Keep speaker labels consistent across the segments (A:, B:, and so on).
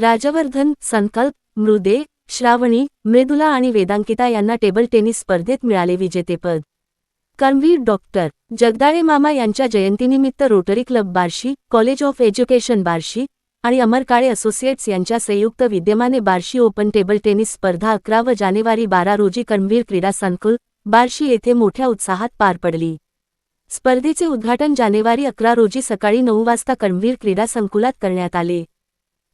A: राजवर्धन संकल्प मृदे श्रावणी मृदुला आणि वेदांकिता यांना टेबल टेनिस स्पर्धेत मिळाले विजेतेपद. कर्मवीर डॉक्टर जगदाळे मामा यांच्या जयंतीनिमित्त Rotary club Barshi college of education Barshi आणि अमर काळे असोसिएट्स यांच्या संयुक्त विद्यमाने बार्शी ओपन टेबल टेनिस स्पर्धा अकरा व जानेवारी बारा रोजी कर्मवीर क्रीडा संकुल बार्शी येथे मोठ्या उत्साहात पार पडली. स्पर्धेचे उद्घाटन जानेवारी अकरा रोजी सकाळी नऊ वाजता कर्मवीर क्रीडा संकुलात करण्यात आले.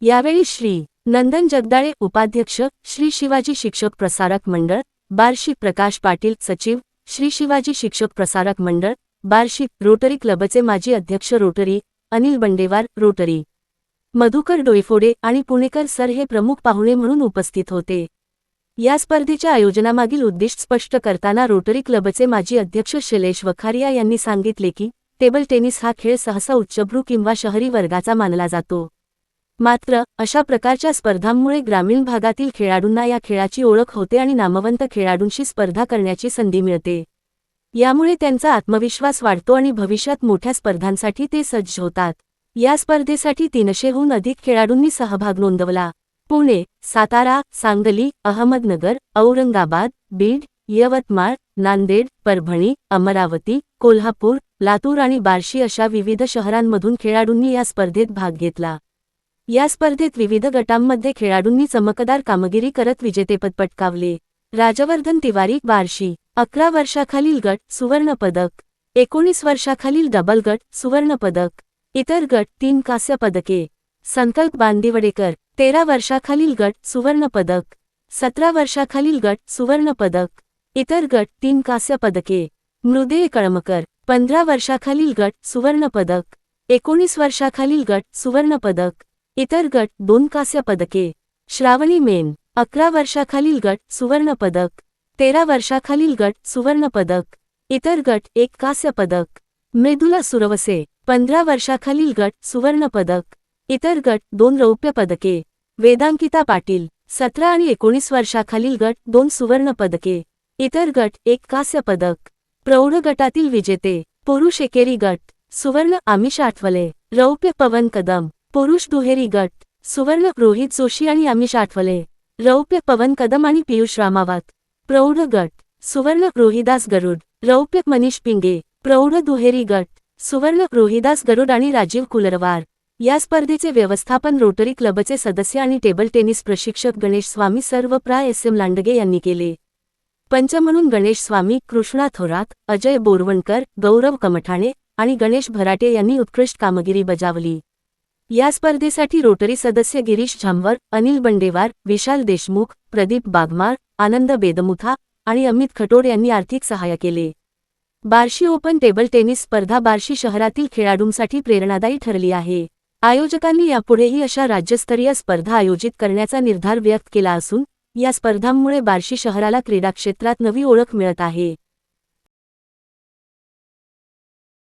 A: यावेळी श्री नंदन जगदाळे उपाध्यक्ष श्री शिवाजी शिक्षक प्रसारक मंडळ बार्शी प्रकाश पाटील सचिव श्री शिवाजी शिक्षक प्रसारक मंडळ बार्शी रोटरी क्लबचे माजी अध्यक्ष रोटरी अनिल बंडेवार रोटरी. मधुकर डोईफोडे आणि पुणेकर सर हे प्रमुख पाहुणे म्हणून उपस्थित होते. या स्पर्धेच्या आयोजनामागील उद्दिष्ट स्पष्ट करताना रोटरी क्लबचे माजी अध्यक्ष शैलेश वखारिया यांनी सांगितले की टेबल टेनिस हा खेळ सहसा उच्चभ्रू किंवा शहरी वर्गाचा मानला जातो. मात्र अशा प्रकारच्या स्पर्धांमुळे ग्रामीण भागातील खेळाडूंना या खेळाची ओळख होते आणि नामवंत खेळाडूंशी स्पर्धा करण्याची संधी मिळते. यामुळे त्यांचा आत्मविश्वास वाढतो आणि भविष्यात मोठ्या स्पर्धांसाठी ते सज्ज होतात. या स्पर्धेसाठी तीनशेहून अधिक खेळाडूंनी सहभाग नोंदवला. पुणे सातारा सांगली अहमदनगर औरंगाबाद बीड यवतमाळ नांदेड परभणी अमरावती कोल्हापूर लातूर आणि बार्शी अशा विविध शहरांमधून खेळाडूंनी या स्पर्धेत भाग घेतला. या स्पर्धेत विविध गटांमध्ये खेळाडूंनी चमकदार कामगिरी करत विजेतेपद पटकावले. राजवर्धन तिवारी बार्शी. अकरा वर्षाखालील गट सुवर्णपदक. एकोणीस वर्षाखालील डबल गट सुवर्णपदक. इतर गट तीन कांस्य पदके संकल्प बांदिवडेकर तेरा वर्षाखालील गट सुवर्णपदक. सतरा वर्षाखालील गट सुवर्णपदक. इतर गट तीन कांस्य पदके मृदे कळमकर पंधरा वर्षाखालील गट सुवर्णपदक. एकोणीस वर्षाखालील गट सुवर्णपदक. इतर गट दोन कांस्य पदके. श्रावणी मेन अकरा वर्षाखालील गट सुवर्णपदक तेरा वर्षाखालील गट सुवर्णपदक इतर गट एक कांस्य पदक. मृदुला सुरवसे पंधरा वर्षाखालील गट सुवर्णपदक इतर गट दोन रौप्य पदके. वेदांकिता पाटील सतरा आणि एकोणीस वर्षाखालील गट दोन सुवर्ण पदके. इतर गट एक कांस्य पदक. प्रौढ गटातील विजेते पुरुष एकेरी गट. सुवर्ण आमिष आठवले. रौप्य पवन कदम. पुरुष दुहेरी गट सुवर्ण रोहित जोशी आणि आमिष आठवले रौप्य पवन कदम आणि पियुष रामावत. प्रौढ गट सुवर्ण रोहिदास गरुड रौप्य मनीष पिंगे. प्रौढ दुहेरी गट सुवर्ण रोहिदास गरुड आणि राजीव कुलरवार. या स्पर्धेचे व्यवस्थापन रोटरी क्लबचे सदस्य आणि टेबल टेनिस प्रशिक्षक गणेश स्वामी सर्व प्रा. एस. एम. लांडगे यांनी केले. पंच म्हणून गणेश स्वामी कृष्णा थोरात अजय बोरवणकर गौरव कमठाणे आणि गणेश भराटे यांनी उत्कृष्ट कामगिरी बजावली. या स्पर्धेसाठी रोटरी सदस्य गिरीश झांवर अनिल बंडेवार विशाल देशमुख प्रदीप बागमार आनंद बेदमुथा आणि अमित खटोड यांनी आर्थिक सहाय्य केले. बार्शी ओपन टेबल टेनिस स्पर्धा बार्शी शहरातील खेळाडूंसाठी प्रेरणादायी ठरली आहे. आयोजकांनी यापुढेही अशा राज्यस्तरीय स्पर्धा आयोजित करण्याचा निर्धार व्यक्त केला असून या स्पर्धांमुळे बार्शी शहराला क्रीडा क्षेत्रात नवी ओळख मिळत आहे.